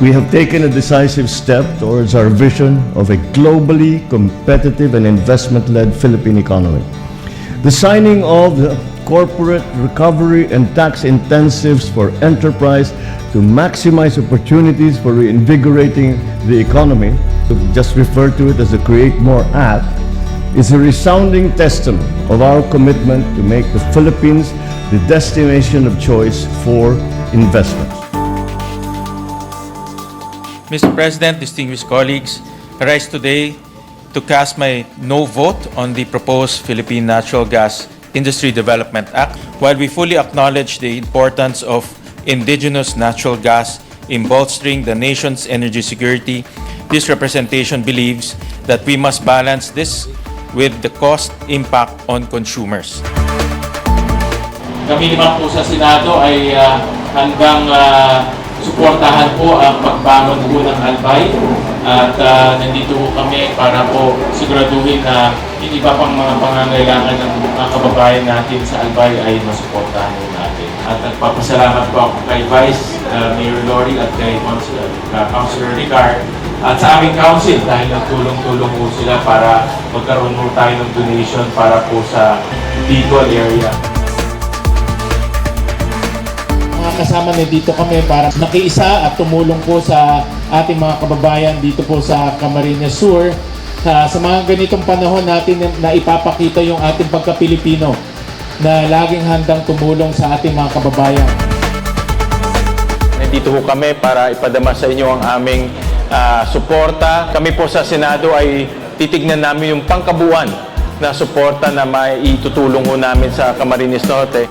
we have taken a decisive step towards our vision of a globally competitive and investment-led Philippine economy. The signing of the corporate recovery and tax incentives for enterprise to maximize opportunities for reinvigorating the economy, just refer to it as the Create More Act, is a resounding testament of our commitment to make the Philippines the destination of choice for investment. Mr. President, distinguished colleagues, I rise today to cast my no vote on the proposed Philippine Natural Gas Industry Development Act. While we fully acknowledge the importance of indigenous natural gas in bolstering the nation's energy security, this representation believes that we must balance this with the cost impact on consumers. Kami naman po sa Senado ay ah, hanggang ah, suportahan po ang pagbangon po ng Albay at ah, nandito po kami para po siguraduhin na yung iba pang mga pangangailangan ng mga kababayan natin sa Albay ay masuportahan po natin. At nagpapasalamat po ako kay Vice ah, Mayor Lori at kay Councilor, ah, Councilor Ricard at sa aming council dahil nagtulong-tulong po sila para magkaroon po tayo ng donation para po sa Bicol area. Kasama na dito kami para nakiisa at tumulong po sa ating mga kababayan dito po sa Camarines Sur. Sa, sa mga ganitong panahon natin na ipapakita yung ating pagka-Pilipino na laging handang tumulong sa ating mga kababayan. Nandito ho kami para ipadama sa inyo ang aming ah, suporta. Kami po sa Senado ay titignan namin yung pangkabuan na suporta na maitutulong namin sa Camarines Norte.